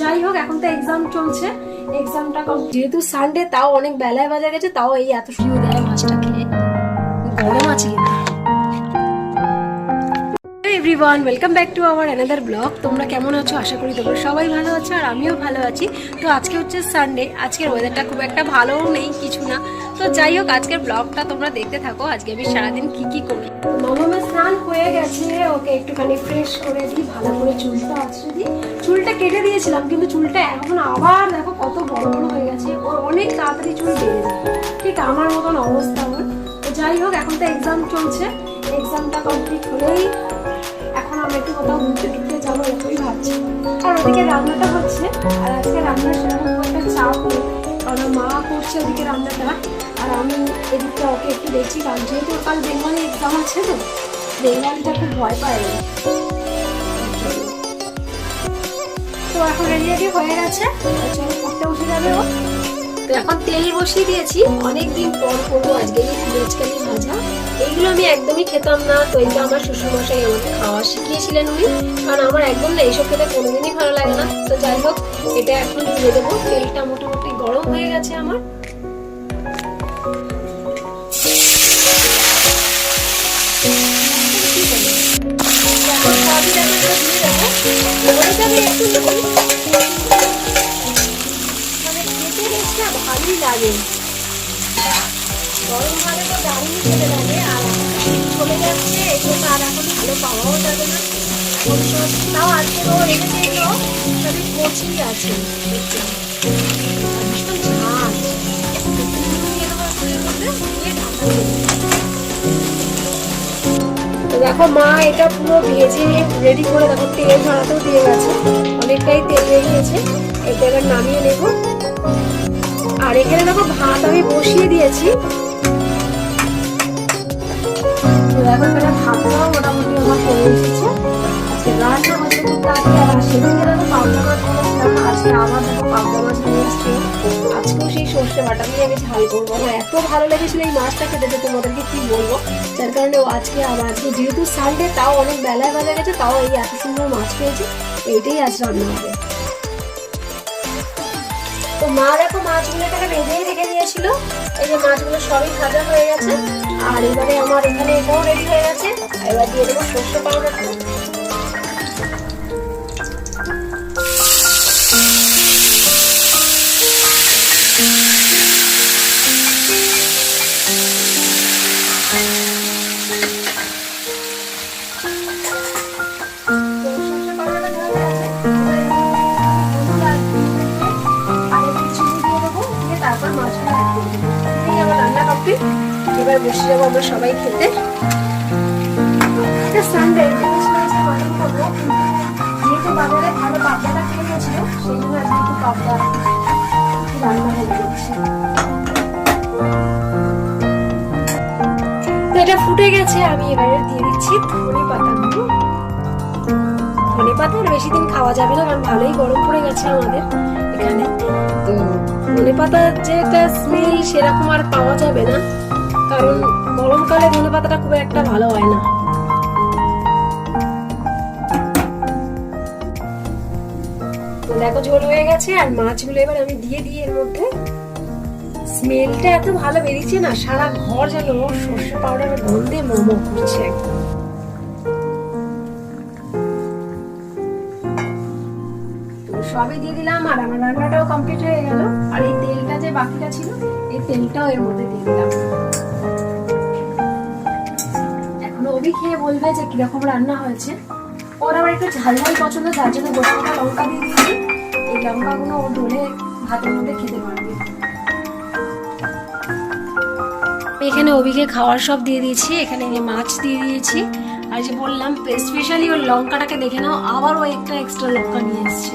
যাই হোক, এখন তো এক্সাম চলছে। এক্সামটা যেহেতু সানডে তাও অনেক বেলায় বাজা গেছে, তাও এই এত সুন্দর দেয় মাছটা খেয়ে গরম আছে everyone welcome back to our another blog তোমরা কেমন আছো? আশা করি তোমরা সবাই ভালো আছো, আর আমিও ভালো আছি। তো আজকে হচ্ছে সানডে আজকের ওয়েদারটা খুব একটা ভালোও নেই, কিছু না। যাই হোক, আজকের ব্লগটা তোমরা দেখতে থাকো। আজকে আমি সারাদিন কি কি করি? মামামা স্নান হয়ে গেছে, ওকে একটুখানি ফ্রেশ করে দিই, ভালো করে চুলটা আছড়ে দিই। চুলটা কেটে দিয়েছিলাম, কিন্তু চুলটা এখন আবার দেখো কত বড় বড় হয়ে গেছে। ওর অনেক তাড়াতাড়ি চুল বেড়ে যায়। ঠিক আমার মতন অবস্থা ওর। যাই হোক, এখন তো এক্সাম চলছে। এক্সামটা কমপ্লিট হলেই এখন আমরা একটু কোথাও ঘুরতে টুরতে যাব এরকমই ভাবছি। আর ওদিকে রান্নাটা হচ্ছে, আর আজকে রান্নার সেরকম একটা চাপ নেই কারণ মা করছে ওদিকে রান্নাটা। আর আমি এদিকটা ওকে একটু দেখছি, কারণ যেহেতু কাল বেঙ্গলি এক্সাম আছে তো, বেঙ্গলিটা খুব ভয় পায়। তো এখন রেডি রেডি হয়ে গেছে। পড়তে উঠে যাবে ও। তো এখন তেল বসিয়ে দিয়েছি। অনেকদিন পর করব আজকে এই ভাজা। এইগুলো আমি একদমই খেতাম না, তো এটা আমার শ্বশুরমশাই আমাকে খাওয়া শিখিয়েছিলেন উনি। কারণ আমার একদম না এইসব খেতে কোনোদিনই ভালো লাগে না। তো যাই হোক, এটা এখন দিয়ে দেবো। তেলটা মোটামুটি গরম হয়ে গেছে আমার। একটু ভালোই লাগে। তো দারুণ খেতে লাগে, আর চলে যাচ্ছে এই জন্য আর এখন ভালো পাওয়াও যাবে না। তাও আজকে তো রেখেছে এগুলো কচি আছে। তো দেখো মা, এটা পুরো ভেজে রেডি করে দেখো, তেল ঝরাতেও দিয়ে গেছে। অনেকটাই তেল হয়ে বেরিয়েছে। এটা এবার নামিয়ে নেব। আর এখানে দেখো ভাত আমি বসিয়ে দিয়েছি। এখানে মোটামুটি আমার আজকে এসছে। আজকেও সেই বাটা দিয়ে আমি করব। আমার এত ভালো লেগেছিল এই মাছটা খেতে বলব? যার কারণে আজকে আমার আজকে যেহেতু সানডে তাও অনেক বেলায় বাজা গেছে তাও এই এত সুন্দর মাছ পেয়েছি। এইটাই আজ রান্না হবে। তো মা দেখো মাছগুলো এখানে ভেজেই রেখে দিয়েছিল। এই যে মাছগুলো সবই ভাজা হয়ে গেছে। আর এবারে আমার এখানে এটাও রেডি হয়ে গেছে। এবার দিয়ে দেবো সর্ষে পাউডারটা তো যাব আমরা সবাই খেতে। এটা ফুটে গেছে, আমি এবারে দিয়ে দিচ্ছি ধনে পাতাগুলো ধনে পাতা আর বেশি দিন খাওয়া যাবে না, কারণ ভালোই গরম পড়ে গেছে আমাদের এখানে। তো ধনে পাতার যে একটা স্মেল সেরকম আর পাওয়া যাবে না। কারণ গরমকালে ধনে পাতাটা খুব একটা ভালো হয় না। দেখো ঝোল হয়ে গেছে, আর মাছগুলো এবার আমি দিয়ে দিই এর মধ্যে। স্মেলটা এত ভালো বেরিয়েছে না, সারা ঘর যেন সর্ষে পাউডারের গন্ধে মোমো করছে। সবই দিয়ে দিলাম, আর আমার রান্নাটাও কমপ্লিট হয়ে গেল। আর এই তেলটা যে বাকিটা ছিল তেলটাও এর মধ্যে দিয়ে দিলাম এখন অভি খেয়ে বলবে যে কীরকম রান্না হয়েছে। ওর একটু ঝাল ঝাল পছন্দ, যার জন্য গোটা লঙ্কা দিয়ে দিয়েছি। এই লঙ্কাগুলো ও ডলে ভাতের মধ্যে খেতে পারবে। এখানে অভিকে খাওয়ার সব দিয়ে দিয়েছি, এখানে মাছ দিয়ে দিয়েছি। আর যে বললাম স্পেশালি ওর লঙ্কাটাকে দেখে নাও, আবার ও একটা এক্সট্রা লঙ্কা নিয়ে এসছে।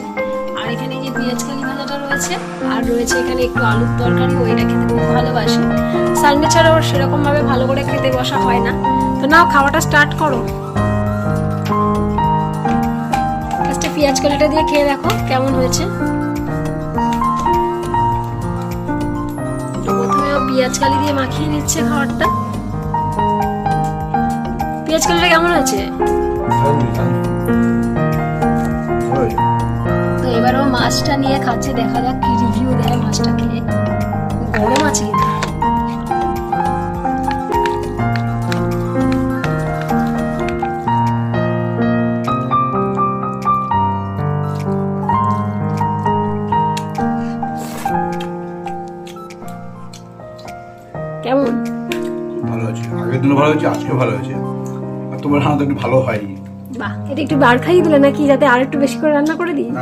আর এখানে যে পেঁয়াজ কালি রয়েছে আর রয়েছে এখানে একটু আলুর তরকারি ওইটা খেতে খুব ভালোবাসে। সানডে ছাড়া ওর সেরকম ভাবে ভালো করে খেতে বসা হয় না। তো নাও, খাওয়াটা স্টার্ট করো। ফার্স্টে পেঁয়াজ কালিটা দিয়ে খেয়ে দেখো কেমন হয়েছে। ও পেঁয়াজ কালি দিয়ে মাখিয়ে নিচ্ছে খাবারটা। পেঁয়াজ কালিটা কেমন হয়েছে? এবার ও মাছটা নিয়ে খাচ্ছে দেখা যাক কি রিভিউ দেয় মাছটা খেয়ে গরম আছে কিন্তু। কেমন? ভালো আছে। আগের দিনও ভালো হয়েছে আজকেও ভালো হয়েছে। আর তোমার রান্না তো একটু ভালো হয়নি। বাহ এটা একটু বার খাইয়ে দিলে নাকি যাতে আর একটু বেশি করে রান্না করে দিই?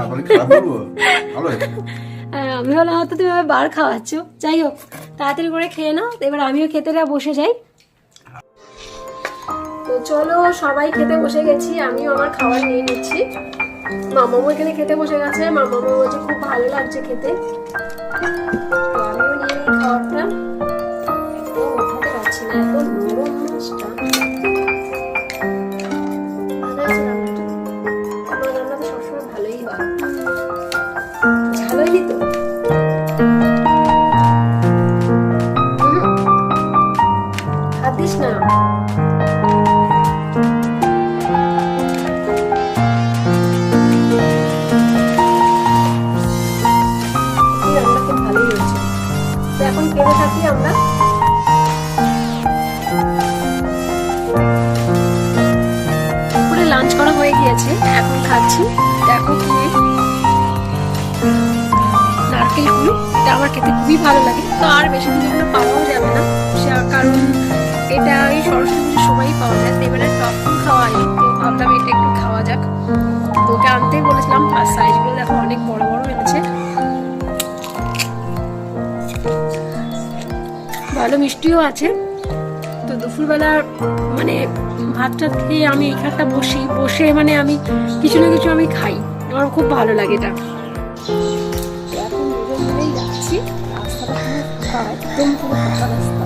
আমি হলে হয়তো তুমি আমার বার খাওয়াচ্ছ। যাই হোক তাড়াতাড়ি করে খেয়ে নাও। এবার আমিও খেতে বসে যাই। তো চলো সবাই খেতে বসে গেছি। আমিও আমার খাবার নিয়ে নিচ্ছি। মামামু এখানে খেতে বসে গেছে। মামামু বলছে খুব ভালো লাগছে খেতে। আমিও নিয়ে নিই খাবারটা। ওঠাতে পারছি না এত তো থাকি আমরা। দুপুরে লাঞ্চ করা হয়ে গিয়েছে, এখন খাচ্ছি। দেখো কি নারকেল কুড়ি এটা আমার খেতে খুবই ভালো লাগে। তো আর বেশি দিন এগুলো পাওয়াও যাবে না। কারণ এটা এই সরস্বতী পুজোর সময়ই পাওয়া যায়, তো এবারে টক খাওয়া হয়নি তো ভাবলাম এটা একটু খাওয়া যাক। তো ওকে আনতেই বলেছিলাম, আর সাইজগুলো দেখো অনেক বড় বড় এনেছে। ভালো মিষ্টিও আছে। তো দুপুরবেলা মানে ভাতটা খেয়ে আমি এখানটা বসি। বসে মানে আমি কিছু না কিছু আমি খাই। আমার খুব ভালো লাগে এটা। ফাঁকা রাস্তা।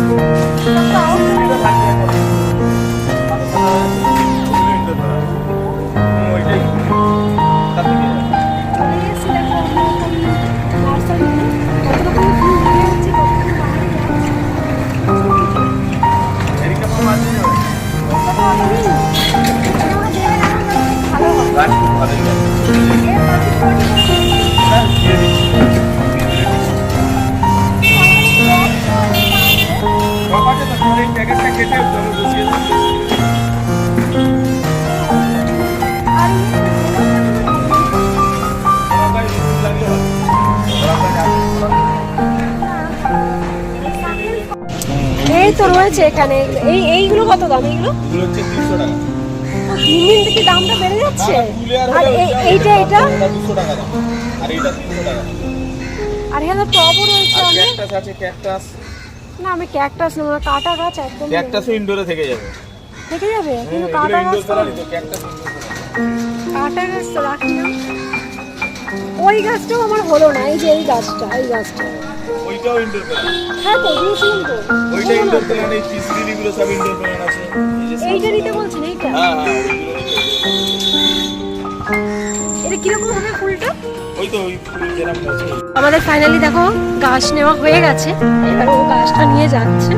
এই তো রয়েছে এখানে। এই এইগুলো কত দাম? এইগুলো? হচ্ছে তিনশো টাকা। দিন দিন থেকে দামটা বেড়ে যাচ্ছে? আর আর এই- এইটা এটা? আর টাকা আর এখানে টবও রয়েছে অনেক। ক্যাকটাস আছে ক্যাকটাস না আমি ক্যাকটাস নেব না কাটা গাছ একদম নেই। ক্যাকটাসও ইনডোরে থেকে যাবে। থেকে যাবে? হ্যাঁ কিন্তু কাটা গাছ ক্যাকটাস কাটা গাছ তো রাখি না। ওই গাছটাও আমার হলো না এই যে এই গাছটা এই গাছটা। ওইটাও ইনডোর হ্যাঁ তো দিয়েছিলাম তো ওইটা ইনডোর তো। প্ল্যান এই পিস লিলিগুলো সব ইনডোর আছে। এইটা নিতে বলছেন এইটা? হ্যাঁ হ্যাঁ। এটা কীরকম হবে ফুলটা? আমাদের ফাইনালি দেখো গাছ নেওয়া হয়ে গেছে। এবার ও গাছটা নিয়ে যাচ্ছে।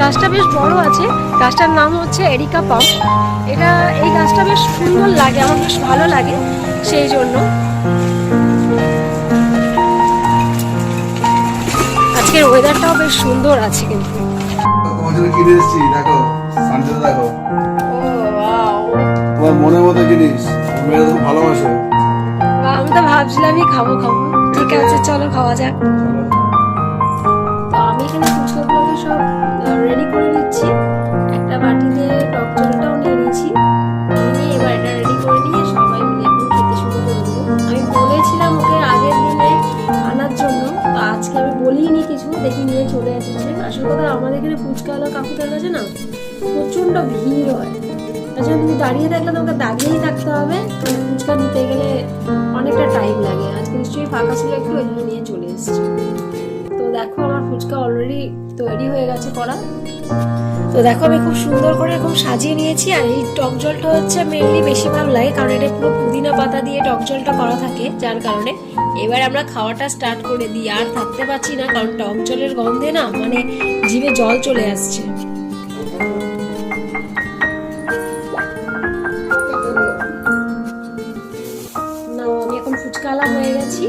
গাছটা বেশ বড় আছে। গাছটার নাম হচ্ছে এরিকা পাম। এটা এই গাছটা বেশ সুন্দর লাগে আমার বেশ ভালো লাগে সেই জন্য। আজকের ওয়েদারটাও বেশ সুন্দর আছে কিন্তু। তোমার কিনে এসেছি, দেখো সানসেট দেখো। তোমার মনের মতো জিনিস মেয়েরা খুব ভালোবাসে। আমি তো ভাবছিলামই খাব খাব। ঠিক আছে, চলো খাওয়া যাক। তো আমি এখানে সব রেডি করে নিচ্ছি। একটা বাটিতে টক জলটাও দেখি নিয়ে চলে এসেছে। আসল কথা, আমাদের এখানে ফুচকাওয়ালা কাকুটার কাছে না প্রচণ্ড ভিড় হয়। আচ্ছা তুমি দাঁড়িয়ে থাকলে তোমাকে দাঁড়িয়েই থাকতে হবে। ফুচকা নিতে গেলে অনেকটা টাইম লাগে। আজকে নিশ্চয়ই ফাঁকা ছিল, একটু ওই নিয়ে চলে এসেছে। দেখো আমার ফুচকা অলরেডি তৈরি হয়ে গেছে করা তো দেখো আমি খুব সুন্দর করে এরকম সাজিয়ে নিয়েছি, আর এই টক জলটা হচ্ছে মেনলি বেশি ভালো লাগে, কারণ এটা পুরো পুদিনা পাতা দিয়ে টক জলটা করা থাকে, যার কারণে এবার আমরা খাওয়াটা স্টার্ট করে দিই। আর থাকতে পারছি না, কারণ টক জলের গন্ধে না মানে জিভে জল চলে আসছে। আমি এখন ফুচকালা হয়ে গেছি।